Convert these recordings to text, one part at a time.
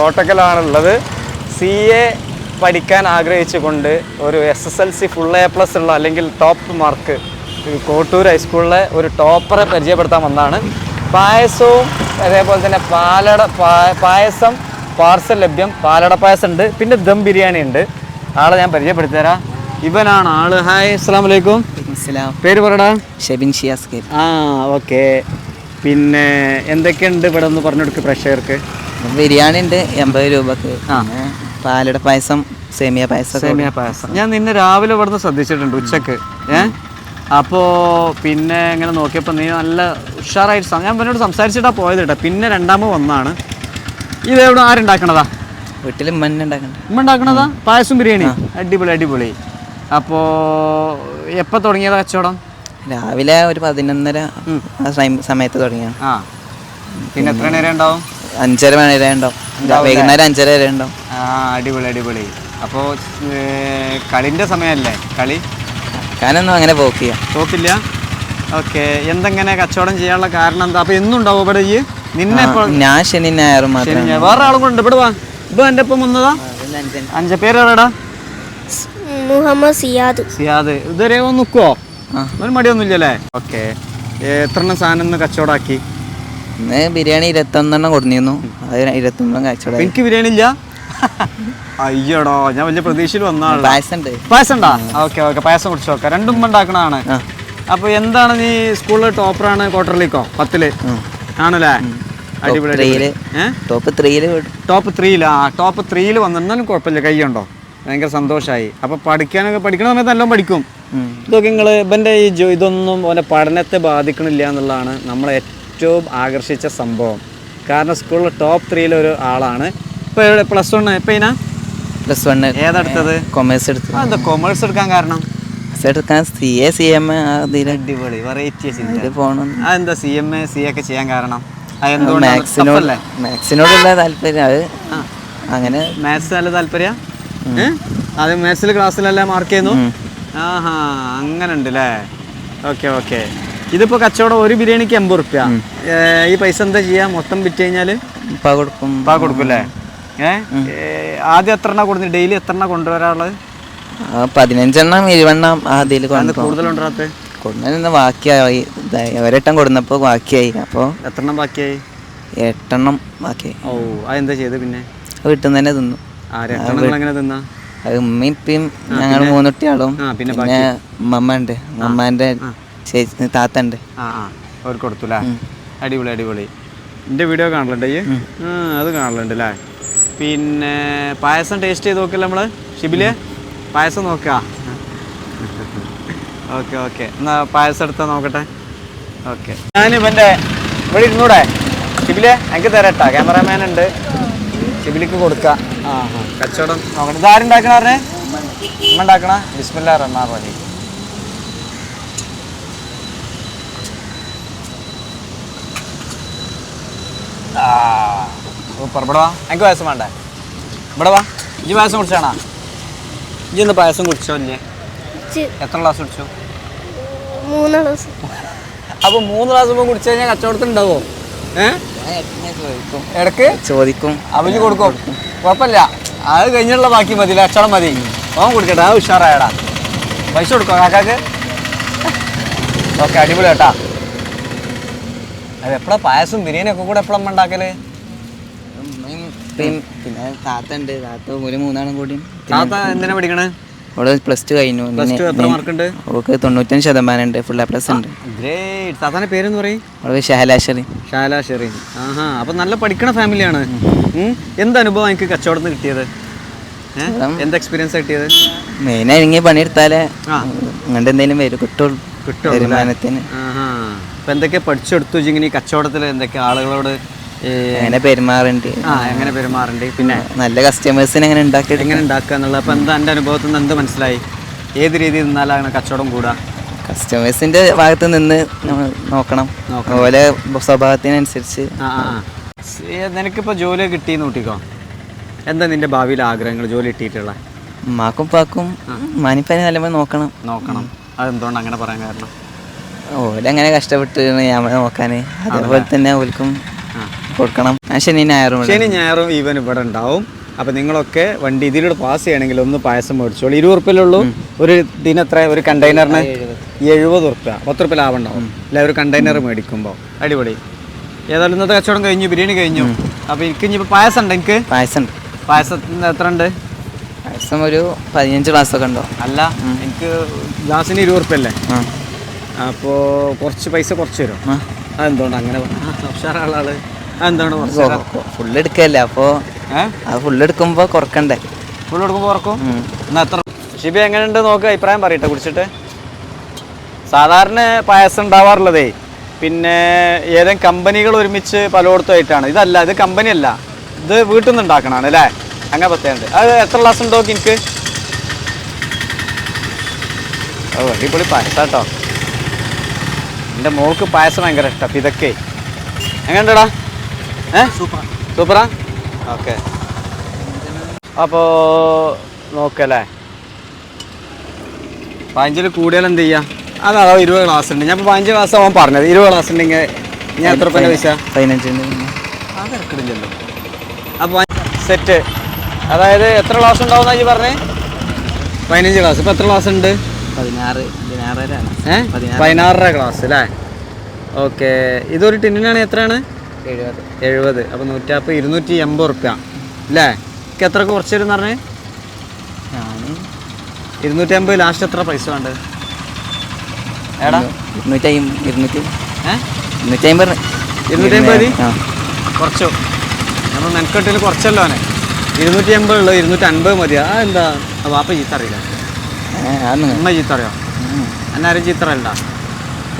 കോട്ടക്കലാണുള്ളത് C A പഠിക്കാൻ ആഗ്രഹിച്ചുകൊണ്ട് ഒരു S S L C full A plus ഉള്ള അല്ലെങ്കിൽ ടോപ്പ് മാർക്ക് കോട്ടൂർ ഹൈസ്കൂളിലെ ഒരു ടോപ്പറെ പരിചയപ്പെടുത്താൻ വന്നതാണ് പായസവും അതേപോലെ തന്നെ പാലട പായസം പാർസൽ ലഭ്യം പാലട പായസം ഉണ്ട്. പിന്നെ ദം ബിരിയാണി ഉണ്ട്. ആളെ ഞാൻ പരിചയപ്പെടുത്തി തരാം ഇവനാണ് ആൾ. ഹായ് അസ്സാം വലൈക്കും പേര് പറടാ ഷെബിൻ ഷിയാസ് ആ ഓക്കെ പിന്നെ എന്തൊക്കെയുണ്ട് ഇവിടെ ഒന്ന് പറഞ്ഞു കൊടുക്ക് പ്രേക്ഷകർക്ക്? ബിരിയാണി ഉണ്ട് എൺപത് രൂപക്ക്. പാലട പായസം സേമിയ പായസം സേമിയ പായസം. ഞാൻ നിന്നെ രാവിലെ ഇവിടുന്ന് ശ്രദ്ധിച്ചിട്ടുണ്ട് ഉച്ചയ്ക്ക്. ഏ? അപ്പോൾ പിന്നെ ഇങ്ങനെ നോക്കിയപ്പോൾ നീ നല്ല ഉഷാറായിട്ട് ഞാൻ പിന്നോട് സംസാരിച്ചിട്ടാ പോയത് കേട്ടോ. പിന്നെ രണ്ടാമത് വന്നാണ്. ഇത് എവിടെ ആരുണ്ടാക്കണതാ? വീട്ടിൽ ഉമ്മണ്ടാക്കണതാ ഉണ്ടാക്കണ്ട. ഉമ്മ ഉണ്ടാക്കണതാ? പായസം ബിരിയാണി? അടിപൊളി അടിപൊളി. അപ്പോ എപ്പോൾ തുടങ്ങിയതാ കച്ചവടം? രാവിലെ ഒരു പതിനൊന്നര സമയത്ത് തുടങ്ങിയ ആ. പിന്നെ എത്ര നേരം ഉണ്ടാവും? അഞ്ചര മണി വരെ ഉണ്ടാവും. വൈകുന്നേരം അഞ്ചര വരെ ഉണ്ടാവും. ആ അടിപൊളി അടിപൊളി. അപ്പോൾ കളിന്റെ സമയമല്ലേ കളി? കാനൊന്നും അങ്ങനെ പോക്കില്ല പോക്കില്ല ഓക്കെ. എന്തെങ്ങനെ കച്ചവടം ചെയ്യാനുള്ള കാരണം എന്താ? അപ്പോൾ എന്നും ഉണ്ടാവും ഇവിടെ ഈ? നിന്നെ ഞാൻ ശനി ഞായറും മാത്രം വേറെ ആളും കൊണ്ട് ഇവിടെ വാ. ഇപ്പൊ എന്റെ ഒപ്പം വന്നതാ. അഞ്ച പേര് എവിടെടാ മുഹമ്മദ് സിയാദ്. സിയാദ്. ഇതുവരെ നിൽക്കുവോ ഒരു മടിയൊന്നുമില്ലല്ലേ? ഓക്കെ. എത്ര സാധനം കച്ചവടാക്കി ഇന്ന് ബിരിയാണി ഇരുപത്തൊന്നെണ്ണം കൊടുന്നിരുന്നു. അത് ഇരുപത്തൊന്നെണ്ണം കച്ചവടം എനിക്ക് ബിരിയാണി ഇല്ല. അയ്യടോ ഞാൻ വലിയ പ്രതീക്ഷയിൽ വന്നാണ് പായസം ഉണ്ട്. പായസം ഉണ്ടാ? ഓക്കെ ഓക്കെ പായസം കുടിച്ചു നോക്കാം രണ്ടും ഉണ്ടാക്കണതാണ്. അപ്പൊ എന്താണ് നീ സ്കൂളിൽ ടോപ്പറാണ് ക്വാർട്ടറിലേക്കോ പത്തിൽ? ആണല്ലേ? അടിപൊളി ഏ? ടോപ്പ് ത്രീയിൽ ടോപ്പ് ത്രീയിൽ ടോപ്പ് വന്നിരുന്നാലും കുഴപ്പമില്ല. കൈയുണ്ടോ? ഭയങ്കര സന്തോഷമായി അപ്പൊ പഠിക്കാനൊക്കെ പഠിക്കണ സമയത്ത് എല്ലാം പഠിക്കും. ഇതൊക്കെ നിങ്ങൾ ഇവന്റെ ഈ ഇതൊന്നും ഓന്റെ പഠനത്തെ ബാധിക്കണില്ല എന്നുള്ളതാണ് നമ്മളെ ഏറ്റവും ആകർഷിച്ച സംഭവം. കാരണം സ്കൂളിൽ ടോപ്പ് ത്രീയിലെ ഒരു ആളാണ്. ഇപ്പോൾ എവിടെ? പ്ലസ് വൺ ഇപ്പം ഇതിനാ പ്ലസ് വൺ ഏതെടുത്തത്? കൊമേഴ്സ് എടുത്തു. എന്താ കൊമേഴ്സ് എടുക്കാൻ കാരണം? എടുക്കാൻ C A C M A അടിപൊളി. വെറൈറ്റി പോകണം അതെന്താ സി എം എ സി ഒക്കെ ചെയ്യാൻ കാരണം? മാത്സിനോട് മാത്സിനോടുള്ള താല്പര്യം. അത് അങ്ങനെ മാത്സ് നല്ല താല്പര്യം? അത് മാത്സിൽ ക്ലാസ്സിലെല്ലാം മാർക്ക് ചെയ്യുന്നു. ആഹാ അങ്ങനെ ഉണ്ട് അല്ലേ ഓക്കെ ഓക്കെ ഇതിപ്പോ കച്ചവടം ഒരു ബിരിയാണിക്ക് എൺപത് റുപ്യ. ഈ പൈസ എന്താ ചെയ്യാ? മൊത്തം വിറ്റ് കഴിഞ്ഞാൽ? കൊടുക്കും. പാ കൊടുക്കും ആദ്യം എത്ര എണ്ണ കൊടുത്തു ഡെയിലി എത്ര എണ്ണ കൊണ്ടുവരാനുള്ളത് പതിനഞ്ചെണ്ണം ഇരുപെണ്ണം ആദ്യം കൂടുതൽ കൊണ്ടുവരാത്ത കൊടുന്ന ബാക്കിയായി. ഒരെട്ടം കൊടുന്നപ്പോ ബാക്കിയായി. അപ്പോൾ എത്ര എണ്ണം ബാക്കിയായി? എട്ടെണ്ണം ബാക്കിയായി. ഓ അതെന്താ ചെയ്ത് പിന്നെ? വീട്ടിൽ നിന്ന് തന്നെ. തിന്നു എങ്ങനെ തിന്നാ? അത് ഉമ്മയും ഇപ്പയും ഞങ്ങൾ മൂന്നുട്ടിയാളും. പിന്നെ മമ്മ ഉണ്ട്. ചേച്ചി താത്ത ഉണ്ട് ആ ആ. അവർക്ക് കൊടുത്തു അല്ലേ അടിപൊളി അടിപൊളി. എന്റെ വീഡിയോ കാണലുണ്ട് ഈ? അത് കാണലുണ്ട് അല്ലേ പിന്നെ പായസം ടേസ്റ്റ് ചെയ്ത് നോക്കില്ല നമ്മൾ ഷിബിൽ? പായസം നോക്കുക ഓക്കെ ഓക്കെ. എന്നാ പായസം എടുത്താൽ നോക്കട്ടെ. ഓക്കെ. ഞാൻ ഇവന്റെ ഇവിടെ ഇരുന്നൂടെ? ഷിബിൽ എനിക്ക് തരട്ടാ. ക്യാമറാമാൻ ഉണ്ട്. ഷിബിലിക്ക് കൊടുക്കുക ആ കച്ചവടം നോക്കട്ടെ ഇതാരുണ്ടാക്കണ പറഞ്ഞേ? ഉമ്മ ഉണ്ടാക്കണ? ബിസ്മില്ലാ റഹ്മാൻ റഹീം. സൂപ്പർ ഇവിടെ വാ എനിക്ക് പായസം വേണ്ടേ? ഇവിടെ വാ. ഇജ്ജ് പായസം കുടിച്ചാണോ? ഇജ്ജ് ഇന്ന് പായസം കുടിച്ചോ ഇല്ലേ? എത്ര ഗ്ലാസ് കുടിച്ചു? മൂന്ന് ദിവസം അപ്പോൾ മൂന്ന് ഗ്ലാസ് ഇപ്പോൾ കുടിച്ചു കഴിഞ്ഞാൽ കച്ചവടത്തിന് ഉണ്ടാവോ? ഏ? ഇടയ്ക്ക് ചോദിക്കും. അവന് കൊടുക്കും. കുഴപ്പമില്ല. അത് കഴിഞ്ഞുള്ള ബാക്കി മതി. ലക്ഷണം മതി. ഓൻ കുടിക്കട്ടെ. അത് ഉഷാറായടാ. പൈസ കൊടുക്കോ കാക്കാക്ക്? ഓക്കെ അടിപൊളി കേട്ടാ അത് എപ്പോഴാ പായസം ബിരിയാണി ഒക്കെ കൂടെ എപ്പോഴാ ഉണ്ടാക്കൽ? ഇപ്പയും പിന്നെ താത്ത ഉണ്ട് താത്ത ഒരു മൂന്നാളും കൂടി. താത്ത എന്തിനാ പഠിക്കണേ? അവിടെ പ്ലസ് ടു കഴിഞ്ഞു. അവൾക്ക് തൊണ്ണൂറ്റഞ്ച് ശതമാനം ഉണ്ട് ഫുൾ പ്ലസ് ഉണ്ട്. ഗ്രേറ്റ് താത്താന്റെ പേരെന്ന് പറയും? അവൾ ഷഹലാശ്വരി ഷാല ഷെറീൻ. ആഹാ അപ്പൊ നല്ല പഠിക്കണ ഫാമിലിയാണ്. എന്ത് അനുഭവം എനിക്ക് കച്ചവടത്തിന് കിട്ടിയത്? എന്ത് എക്സ്പീരിയൻസ് കിട്ടിയത്? മെയിൻ ഇറങ്ങി പണിയെടുത്താലേ. അങ്ങോട്ട് എന്തെങ്കിലും വരും കിട്ടുള്ളൂ കിട്ടുള്ളൂ വരുമാനത്തിന്. എന്തൊക്കെ പഠിച്ചെടുത്തു ഇങ്ങനെ ഈ കച്ചവടത്തിൽ എന്തൊക്കെ ആളുകളോട് ഈ, അങ്ങനെ പെരുമാറുണ്ട്? ആ എങ്ങനെ പെരുമാറുണ്ട്? പിന്നെ നല്ല കസ്റ്റമേഴ്സിനെ എങ്ങനെ ഉണ്ടാക്കി എങ്ങനെ ഉണ്ടാക്കുക എന്നുള്ളത്? അപ്പം എന്താ എന്റെ അനുഭവത്തിൽ നിന്ന് എന്ത് മനസ്സിലായി? ഏത് രീതിയിൽ നിന്നാലാണ് കച്ചവടം കൂടുക? കസ്റ്റമേഴ്സിന്റെ ഭാഗത്ത് നിന്ന് നമ്മൾ നോക്കണം. അതുപോലെ സ്വഭാവത്തിനനുസരിച്ച്. ആ ആ ആ. നിനക്കിപ്പോ ജോലി കിട്ടിയെന്ന് കൂട്ടിക്കോ എന്താ നിന്റെ ഭാവിയിലെ ആഗ്രഹങ്ങൾ ജോലി കിട്ടിയിട്ടുള്ള? മാക്കും പാക്കും മാനിപ്പനി നല്ലപോലെ നോക്കണം. നോക്കണം. അതെന്തുകൊണ്ട് അങ്ങനെ പറയാൻ കാരണം? ഓലങ്ങനെ കഷ്ടപ്പെട്ട് ഞാൻ നോക്കാൻ അതേപോലെ തന്നെ ഓൽക്കും കൊടുക്കണം. ശനി ഞായറും. ശനി ഞായറും ഈവൻ ഇവിടെ ഉണ്ടാവും. അപ്പൊ നിങ്ങളൊക്കെ വണ്ടി ഇതിലൂടെ പാസ് ചെയ്യണമെങ്കിൽ ഒന്ന് പായസം മേടിച്ചോളൂ. ഇരുപത് ഉറുപ്പിലുള്ളൂ ഒരു ദിന എത്ര ഒരു കണ്ടെയ്നറിന് എഴുപത്. ഉറുപ്പ്യ. പത്ത് ഉറുപ്പ്യ ലാഭം ഉണ്ടാവും. അല്ലെ? ഒരു കണ്ടെയ്നർ മേടിക്കുമ്പോൾ അടിപൊളി. ഏതായാലും ഇന്നത്തെ കച്ചവടം കഴിഞ്ഞു. ബിരിയാണി കഴിഞ്ഞു. അപ്പൊ എനിക്ക് ഇനി പായസം ഉണ്ട് എനിക്ക് പായസം ഉണ്ട് പായസത്തിന് എത്ര ഉണ്ട്? പായസം ഒരു പതിനഞ്ച് ഗ്ലാസ് ഒക്കെ ഉണ്ടോ? അല്ല എനിക്ക് ഗ്ലാസ്സിന് ഇരുപത് ഉറുപ്പ്യ അല്ലേ? അപ്പോൾ കുറച്ച് പൈസ കുറച്ച് തരും. അതെന്തുകൊണ്ട് അങ്ങനെ? ഉഷാറാളാൾ തരാം? ഫുള്ള് എടുക്കല്ലേ? അപ്പോ അത് ഫുള്ള് എടുക്കുമ്പോൾ കുറക്കണ്ടേ? ഫുൾ എടുക്കുമ്പോ കുറക്കും. എന്നാ എത്ര ഷിബി എങ്ങനെയുണ്ട് നോക്ക് അഭിപ്രായം പറയട്ടെ കുടിച്ചിട്ട്. സാധാരണ പായസം ഉണ്ടാവാറുള്ളതേ പിന്നെ ഏതെങ്കിലും കമ്പനികൾ ഒരുമിച്ച് പലയിടത്തുമായിട്ടാണ്. ഇതല്ല ഇത് കമ്പനി അല്ല ഇത് വീട്ടിൽ നിന്ന് ഉണ്ടാക്കണതാണ് അല്ലേ? അങ്ങനെ പ്രത്യേകത അത് എത്ര ഗ്ലാസ് ഉണ്ടോ എനിക്ക്? ഓ അടിപൊളി പായസം കേട്ടോ. എന്റെ മോൾക്ക് പായസം ഭയങ്കര ഇഷ്ടം അപ്പം ഇതൊക്കെ. എങ്ങനെയുണ്ടടാ? സൂപ്പറാ. ഓക്കെ. അപ്പോ നോക്കല്ലേ? പതിനഞ്ചിൽ കൂടിയാൽ എന്ത് ചെയ്യാം? അതാ ഇരുപത് ക്ലാസ് ഉണ്ട് ഞാൻ ഇപ്പോൾ പതിനഞ്ച് ക്ലാസ് ആവാൻ പറഞ്ഞത്. ഇരുപത് ക്ലാസ് ഉണ്ടെങ്കിൽ ഞാൻ എത്ര രൂപ പൈസ? പതിനഞ്ച് അത് ഇറക്കിടില്ലല്ലോ അപ്പോൾ സെറ്റ്. അതായത് എത്ര ക്ലാസ് ഉണ്ടാവുന്ന ഈ പറഞ്ഞേ? പതിനഞ്ച് ക്ലാസ്. ഇപ്പോൾ എത്ര ക്ലാസ് ഉണ്ട് പതിനാറ്. പതിനാറര ക്ലാസ് അല്ലേ ഓക്കെ. ഇതൊരു ടിന്നിനാണ് എത്രയാണ്? എഴുപത്. എഴുപത്. അപ്പോൾ നൂറ്റാപ്പ് ഇരുന്നൂറ്റി എൺപത് റുപ്യ അല്ലേ എനിക്ക് എത്ര കുറച്ച് തരും പറഞ്ഞേ? ഇരുന്നൂറ്റി അമ്പത് ലാസ്റ്റ് എത്ര പൈസ വേണ്ടത് ഏടാ ഇരുന്നൂറ്റി ഇരുന്നൂറ്റി ഇരുന്നൂറ്റി അമ്പത് ഇരുന്നൂറ്റി അമ്പത് കുറച്ചോ? നമ്മൾ മെനക്കെട്ടിൽ കുറച്ചല്ലോ അവനെ. ഇരുന്നൂറ്റി അമ്പത് ഉള്ളു ഇരുന്നൂറ്റി അൻപത് മതി. ആ എന്താ? വാപ്പ ചീത്ത അറിയില്ല. അമ്മ ചീത്ത അറിയോ? ഉം. എന്നാരും ചീത്ത അറിയണ്ട?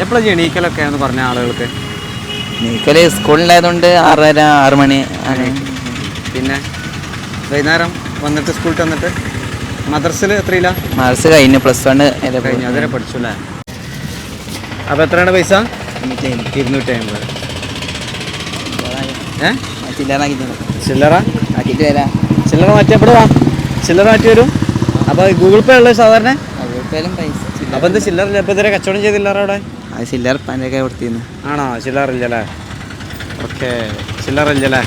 എപ്പോഴാണ് എണീക്കലൊക്കെ എന്ന് പറഞ്ഞ ആളുകൾക്ക്? നീക്കൽ സ്കൂളിലായതുകൊണ്ട് ആറര ആറ് മണി ആണ് പിന്നെ വൈകുന്നേരം വന്നിട്ട് സ്കൂളിൽ വന്നിട്ട് മദ്രസിൽ എത്രയില്ല മദർസ് കഴിഞ്ഞ് പ്ലസ് വൺ കഴിഞ്ഞു അതിനെ പഠിച്ചു അല്ലേ അപ്പോൾ എത്രയാണ് പൈസ? ഇരുന്നൂറ്റി അമ്പത് ഏ? ചില്ലറ? ആക്കിയിട്ട് വരാം. ചില്ലറ മാറ്റി എവിടെ വാ ചില്ലറ മാറ്റി വരും അപ്പോൾ ഗൂഗിൾ പേ ഉള്ളത് സാധാരണ? ഗൂഗിൾ പേയിലും പൈസ. അപ്പോൾ എന്ത് ചില്ലറ ഇപ്പോൾ ഇതുവരെ കച്ചവടം ചെയ്തില്ല അവിടെ? അത് ചില്ലറ പനൊക്കെ കൊടുത്തിരുന്നു. ആണോ? ചില്ലറില്ലല്ലേ ഓക്കെ. ചില്ലറില്ലല്ലേ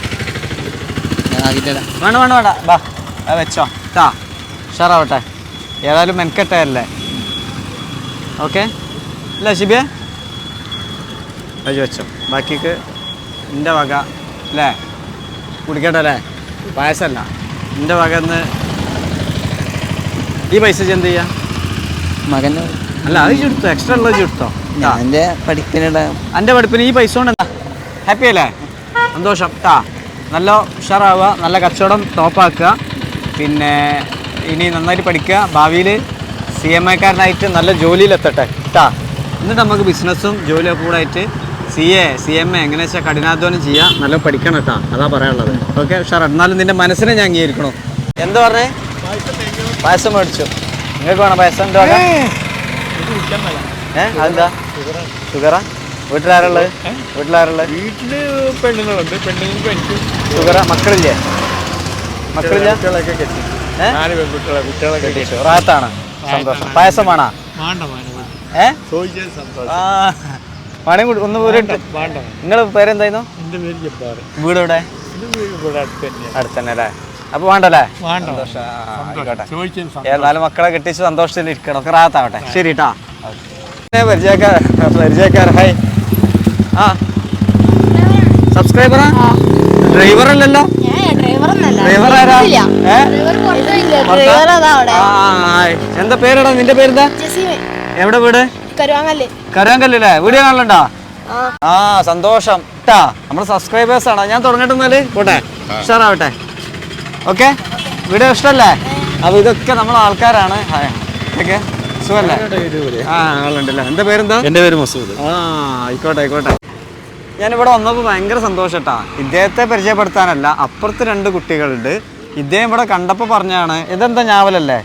വേണ്ട വേണ്ട വേണ്ട. ബാ അത് വെച്ചോ. താ ഉഷാറാവട്ടെ. ഏതായാലും മെനക്കെട്ടല്ലേ ഓക്കെ. ഇല്ല ഷിബിയെ അത് വെച്ചോ. ബാക്കിക്ക് എന്റെ വക അല്ലേ കുടിക്കട്ടെ അല്ലേ പായസമല്ല. എന്റെ വക എന്ന് ഈ പൈസ എന്ത് ചെയ്യാ? മകൻ അല്ല അത് എക്സ്ട്രാ ഉള്ളത് ചുടുത്തോ ട്ടാ. എന്റെ പഠിപ്പിനുള്ള എന്റെ പഠിപ്പിന് ഈ പൈസ കൊണ്ട് ഹാപ്പി അല്ലേ? സന്തോഷം. ട്ടാ നല്ല ഉഷാറാവുക നല്ല കച്ചവടം ടോപ്പാക്കുക പിന്നെ ഇനി നന്നായിട്ട് പഠിക്കുക. ഭാവിയിൽ സി എം എക്കാരനായിട്ട് നല്ല ജോലിയിലെത്തട്ടെ. ട്ടാ എന്നിട്ട് നമുക്ക് ബിസിനസ്സും ജോലിയൊക്കെ കൂടെ ആയിട്ട് C A C M A എങ്ങനെ വെച്ചാൽ കഠിനാധ്വാനം ചെയ്യുക നല്ല പഠിക്കണം കേട്ടോ അതാ പറയാനുള്ളത്. ഓക്കെ ഉഷാർ എന്നാലും നിന്റെ മനസ്സിനെ ഞാൻ അംഗീകരിക്കണോ. എന്താ പറഞ്ഞേ? പായസം മേടിച്ചു. നിങ്ങൾക്ക് വേണം പായസം എന്താ ഏ. അതെന്താ? ഷുഗറാ വീട്ടിലാരുള്ളത്? വീട്ടിലാരുള്ളത്? വീട്ടിൽ പെണ്ണുങ്ങളുണ്ട്. പെണ്ണുങ്ങൾക്ക് എനിക്ക് ഷുഗറാ മക്കളില്ലേ? മക്കളില്ല? റാത്താണ്. സന്തോഷം. പായസം വേണോ? ഏ? കൂടി ഒന്ന് നിങ്ങളെ പേരെന്തായിരുന്നു? വീട് ഇവിടെ വീട് ഇവിടെ അടുത്ത് തന്നെയാണ്. അടുത്ത് തന്നെ അല്ലേ അപ്പൊ വേണ്ടല്ലേ? വേണ്ട. ആയിക്കോട്ടെ. ഏതായാലും മക്കളെ കെട്ടിച്ച് സന്തോഷത്തിൽ ഇരിക്കണം. ഒക്കെ റാത്താവട്ടെ. ശരി ട്ടാ. പരിചയക്കാർ ഹായ് ആ. സബ്സ്ക്രൈബറാ ഡ്രൈവർ അല്ലല്ലോ? ഡ്രൈവർ ആരാ. എന്താ പേരെടാ? നിന്റെ പേരെന്താ? എവിടെ വീട്? കരുവാങ്ങല്ലേ. കരുവാങ്കല്ലേ വീഡിയോ കാണലുണ്ടോ? ആ. സന്തോഷം. ട്ടാ നമ്മുടെ സബ്സ്ക്രൈബേഴ്സ് ആണ്. ഞാൻ തുടങ്ങട്ടെ കൂട്ടെ പോട്ടെ. ഉഷാറാവട്ടെ. ഓക്കെ? വീഡിയോ ഇഷ്ടല്ലേ? അപ്പൊ ഇതൊക്കെ നമ്മൾ ആൾക്കാരാണ്. ഹായ്. ഇതൊക്കെ സുഖല്ലേ? ആ ആളുണ്ടല്ലേ? എന്താ പേരെന്താ? എന്റെ പേര് മസൂദ്. ആ ആയിക്കോട്ടെ ആയിക്കോട്ടെ. ഞാനിവിടെ വന്നപ്പോൾ ഭയങ്കര സന്തോഷട്ടാ. ഇദ്ദേഹത്തെ പരിചയപ്പെടുത്താനല്ല അപ്പുറത്ത് രണ്ട് കുട്ടികളുണ്ട്. ഇദ്ദേഹം ഇവിടെ കണ്ടപ്പോൾ പറഞ്ഞാണ് ഇതെന്താ ഞാവലല്ലേ?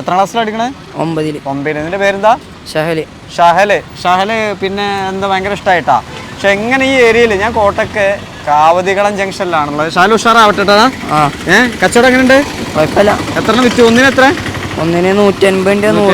എത്ര ക്ലാസ്സിൽ അടിക്കണേ ഒമ്പതിൽ ഒമ്പതിൽ ഇതിന്റെ പേരെന്താ? ഷഹൽ. ഷഹൽ. ഷഹൽ പിന്നെ എന്താ ഭയങ്കര ഇഷ്ടമായിട്ടാ പക്ഷെ എങ്ങനെ ഈ ഏരിയയിൽ ഞാൻ കോട്ടക്ക് കാവതികളം ജംഗ്ഷനിലാണുള്ളത്. ഷാലു ഉഷാറാവട്ടെട്ടാ ആ ഏഹ് കച്ചവടം എങ്ങനെയുണ്ട്? കുഴപ്പമില്ല. എത്ര വിറ്റു? ഒന്നിന് എത്ര? ഒന്നിന് നൂറ്റി അൻപതിന്റെ നൂറ്.